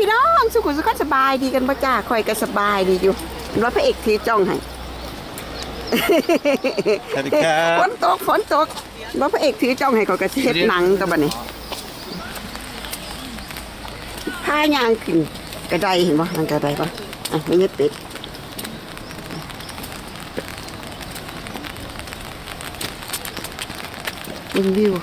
พี่น้องสุขุมสุขสบายดีกันปะจ้าคอยก็สบายดีอยู่รถพระเอกทีจ้องให้สวัสดีครับฝนตกฝนตกรถพระเอกถือจ้องให้เขากระเช็ดหนังตัวบัดนี้ผ้ายางขึ้นกระไดเห็นปะมันกระไดปะอะไม่ใช่เป็ดวิว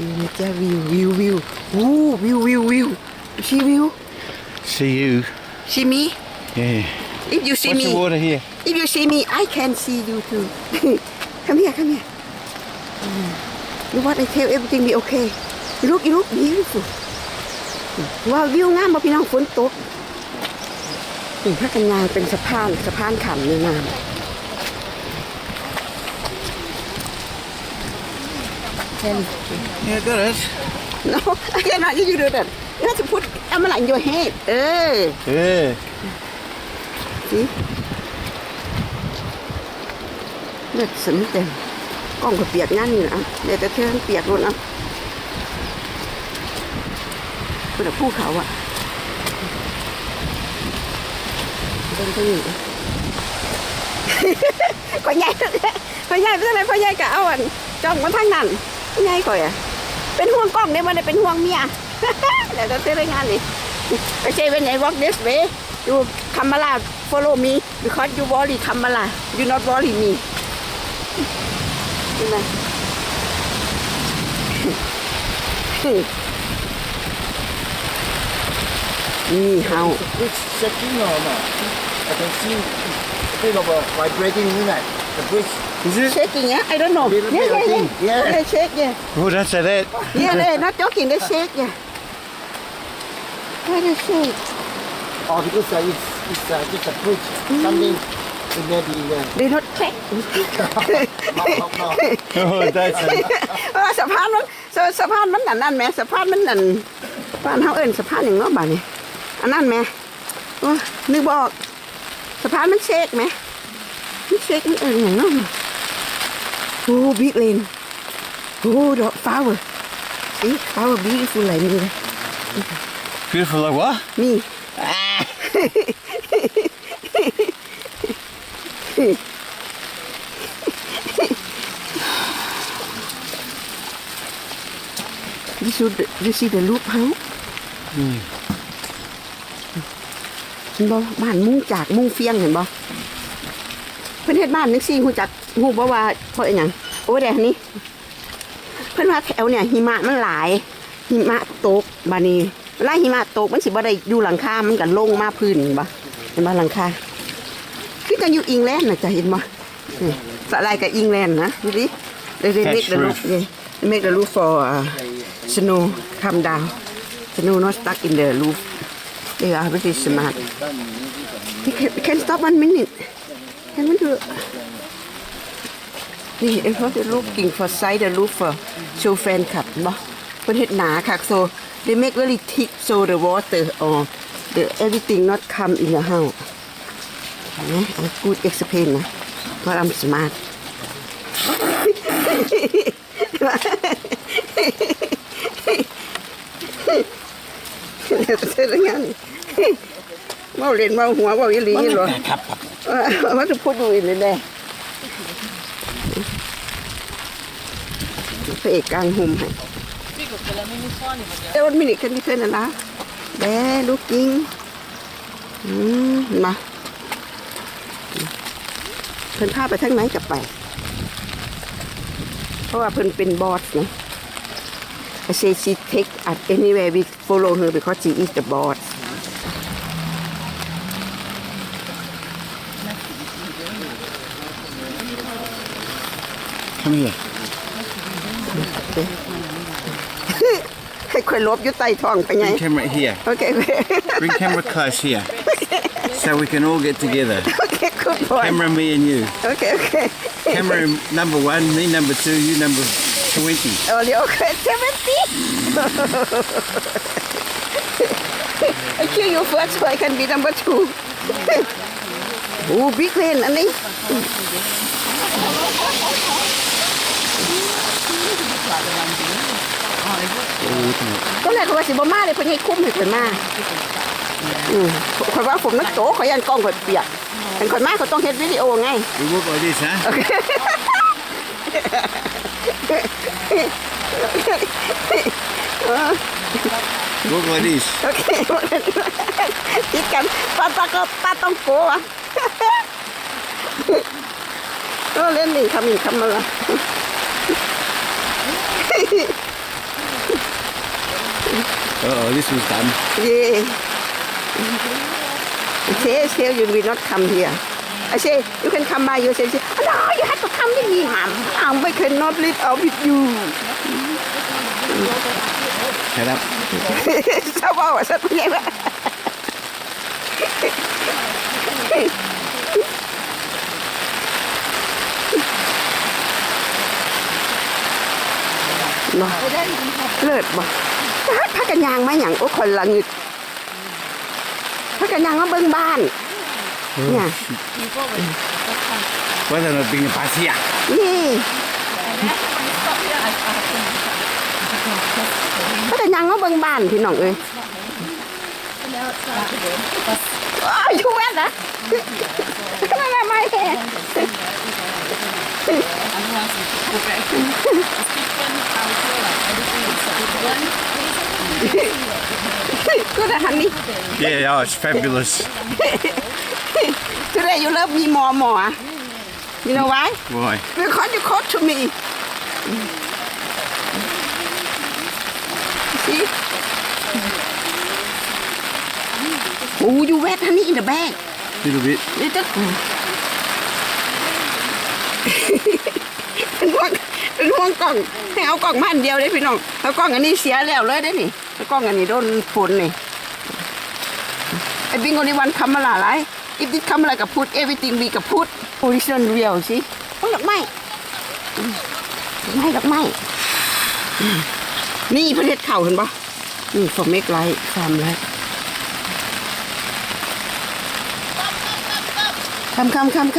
วิวนี่จ้าวิววิววิววู้วิววิววิวชีวิว See you. see me Yeah. if you see What's me the water here? If you see me, I can see you too. come here, come here. You what I tell everything be okay. You look, you look beautiful. ว้าววิวงามบ่พี่น้องฝนตกนี่พักกันยางเป็นสะพานสะพานขำในน้ำ Yeah, got it. No, I cannot you do that. You have to put umbrella in your head. เออ Yeah. See? เลือดสมิเต็มกล้องก็เปียกงั้นนี่นะเดี๋ยวแต่เธอเปียกรุ่นอะเป็นแต่ภูเขาอะเป็นที่นี่พ่อใหญ่พ่อใหญ่เป็นอะไรพ่อใหญ่กะเอาอันจ้องมาทางนั้นพ่อ ใหญ่ก่อยอะเป็นห่วงกล้องเนี่ยมันเป็นห่วงเมียแต่ก็เต้นงานนี่ไปเจเป็นไหนวอล์กเดสเวอยู่คัมมาลาฟอลโลมีหรือเขาดูวอลลี่คัมมาลาดูนอตว worry me นี่นะนี่เฮา It's shaking now. I can see a bit of a vibrating in it. The bridge. Is it? shaking yeah I don't know Little yeah bit, I yeah think. yeah Yeah. they shake yeah Oh, don't say that. yeah they not joking they shake yeah why they shake Oh, because uh, it's, it's uh, just a bridge. Something it may be uh, they not crack no, no, no. Oh, don't say that. เออสะพานมันสะสะพานมันนั่นนั่นแหม่สะพานมันนั่นบ้านเฮาเอิ้นสะพานหยังเนาะบ้านนี้อันนั้นแหม่โอ้นึกบ่ออกสะพานมันเชกไหม มันเชกมันเอิ้นหยังเนาะโอ้บิ๊กเลนโอ้ดอกฟ้าเว้ยสีฟ้าเว้ย beautiful ไหลมีเลย Beautiful like what? นี่ you should you see the loop house เห็นบ่บ้านมุงจากมุงเฟียงเห็นบ่เพิ่นเฮ็ดบ้านนึกซี่ฮู้จักฮู้บ่ว่าเพราะอีหยังโอ้เด้นี่เพิ่นว่าแถวเนี่ยหิมะมันหลาย หิมะตกบานี้เวลาหิมะตกมันสิบ่ได้อยู่หลังคา มันก็ลงมาพื้นเห็นบ่เห็นบ่หลังคาคือจังอยู่อิงแลนด์น่ะจะเห็นบ่นี่สลายกับอิงแลนด์นะดูดิ they they make the roof yeah they make the roof for uh, snow come down snow not stuck in the roof they are very smart you can, can stop one minute ให้มันเถอะนี่เอ็นเขาจะรูปกิ่งฟอร์ไซด์เดอะรูปฟอร์โชว์แฟนคลับบ่เพิ่นเฮ็ดหนาค่ะโซ they make very thick so the water or the everything not come in the house นะ I'm good explain นะ because I'm smart เสร็จแล้วงั้นเมาเล่นเมาหัวเมาอีหลีเหรอครับะพูดดูอีกเลยแน่พระเอกกลางหุ่มให้เดี๋ยววันมินิกันที่เพื่อนนะนะแด่ลูกกิ้งอืมเห็นมาเพิ่นพาไปทางไหนกับไป เพราะว่าเพิ่นเป็นบอสไง I say she take us anywhere we follow her because she is the boss. Come here. ให้ค่อยลบอยู่ใต้ท้องไปไง Bring camera here. โอเค Bring camera close here. So we can all get together. โอเค good boy Camera me and you. โอเคโอเค Camera number one, me number two, you number 20. โอ้เดี๋ยวโอเคเซเวนตี้ I kill you first so I can be number two โอ้บิ๊กเลนอันนี้ ก็เลยเขาว่าสิบ่มาเลยเพิ่นให้คุ้มให้เพิ่นมาอืมข่ว่าผมนักโตขอยยันกล้องข่อยเปียกเป็นข่มาเขาต้องเห็นวิดีโอไงดูว่าก่อนดิซะดูก่อนดิโอเคติดกันป้าตาก็ป้าต้องโกะก็เล่นหนี่คำหนี่คำมาละ Oh, this was done. เย่เซ่เซ่ you will not come here I say you can come by you say say no you have to come with me mom mom I cannot live out with you Shut up. ชอบบ อกว่าสักยังไงวะบ่เลิศบ่พักกันยางมาอย่างโอ้คนละงึดพักกันยางมาเบิ่งบ้านเนี่ย Why don't I bring a bus here? นี่พักกันยางมาเบิ่งบ้านพี่น้องเอ้ยอ้าวอยู่แว่นนะนั่น wants me to go back. it's different culture, like everything is different. Good, honey. Yeah, oh, it's fabulous. Today you love me more and more. You know why? Why? Because you called to me. See? Oh, you wet honey in the bag. Little bit. Little. เป็นห่วงกล่องให้เอากล่องมาอันเดียวเลยพี่น้องเอากล่องอันนี้เสียแล้วเลยได้นี่เอากล่องอันนี้โดนฝนนี่ไอ้บิงโอนิวันคำมาหลาไรอีดิคำอะไรกับพุทธ everything มีกับพุทธ original real สิโอ้ยดอกไม้อืมดอกไม้ดอกไม้อืมนี่ประเทศเข่าเห็นปะนี่ for make light ฟามแล้วคำคำคำค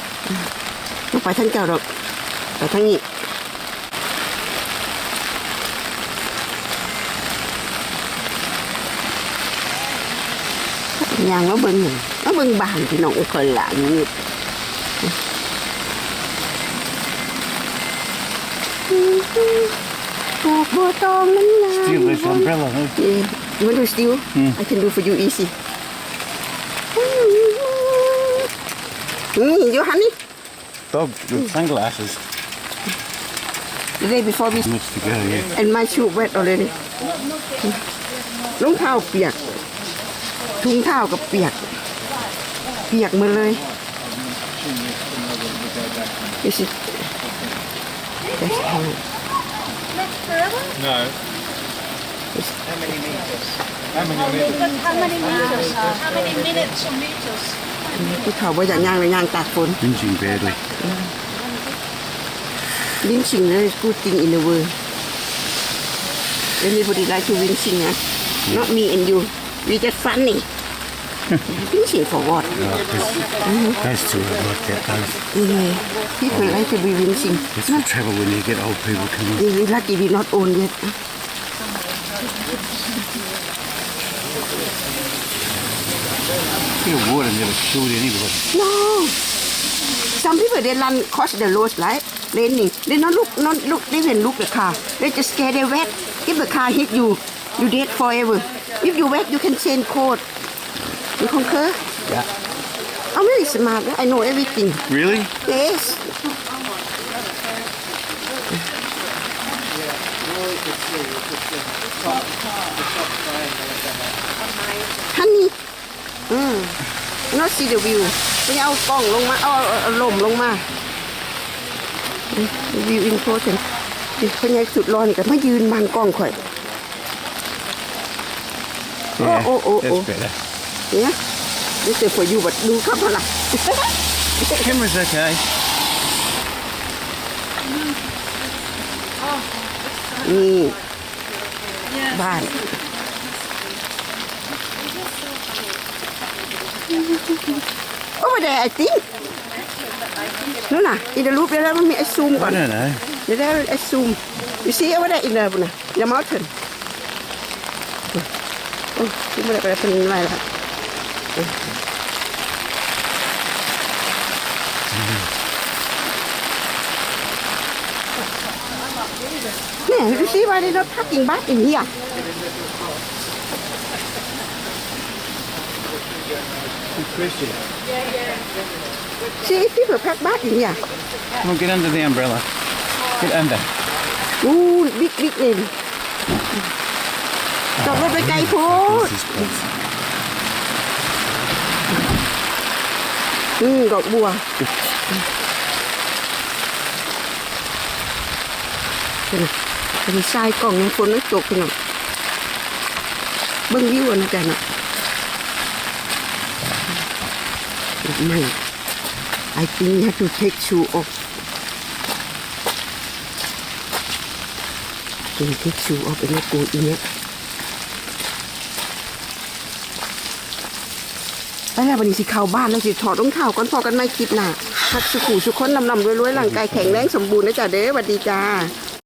ำไม่ไปทางเก่าหรอกไปทางนี้ ยางมาเบิ่งหนึ่งมาเบิ่งบ้านพี่น้องคนละนี่ดอกบัวตองนั้นงาม Steal this umbrella, huh? Yeah. You want to steal? I can do for you easy. นี่อยู่ฮันนี่ Dog with sunglasses. The day before we Much to go, yeah. and my shoe wet already รองเท้าเปียก ถุงเท้าก็เปียก เปียกหมดเลย This is that's how No. How many meters? How many meters? But how many meters? How many minutes or meters? ผู้เขาบ่อยากย่างเลยย่างตากฝน Pinching badly. ลิ้นชิงเลย good thing in the world anybody like to ลิ้นชิงนะ not me and you we just funny ลิ้นชิง for what Those two are like that, those. yeah people like to be ลิ้นชิง It's the trouble when you get old people coming. we lucky we not own yet Bit of water never killed anybody. No. Some people they run cross the road right? Raining. They not look not look they even look the car. They just scare they wet. If the car hit you, you dead forever. If you wet you can change code. You concur? Yeah. I'm really smart. I know everything. Really? Yes. Honey. Mm. Not see the view. ไม่เอากล้องลงมาเอาเอาเอาลมลงมาวิวอินโฟเซนเพิ่นยังสุดร้อนนี่ก็มายืนบังกล้องข่อย Yeah, oh, oh, that's oh. better. เนี่ยนี่เจอ for you บัดดูครับพลัก Camera's okay. นี่บ้าน Over there I think นู่นน่ะอีเดรูปเดี๋ยวแล้วมันมีไอซูมก่อ I น don't know. เดี๋ยวได้ไอซูม you see over there in the นะ the mountain โอ้ยที่ไม่ได้ไปเป็นอะไรละเนี่ยดูสิว่าในรถพักยิงบ้านอย่างนี้อะ Christian. See people pack back in here. Come on, get under the umbrella. Get under. Ooh, big big เลยจอดรถไปไกลโพดอืมดอกบัวเป็นเป็นทรายกล่องยังฝนไม่ตกเนาะเบิ้งวิวอันนั้นกันเนาะไม่ I think you have to take shoe off กินทิชชูเอาไปในกูอีเนี้ย ไปแล้ววันนี้สิเข้าบ้านแล้วสิถอดรองเท้าก่อนพอกันไม่คลิปหน่ะพักสุขูสุขคนลำลำรวยๆร่างกายแข็งแรงสมบูรณ์นะจ๊ะเด้อสวัสดีจ้า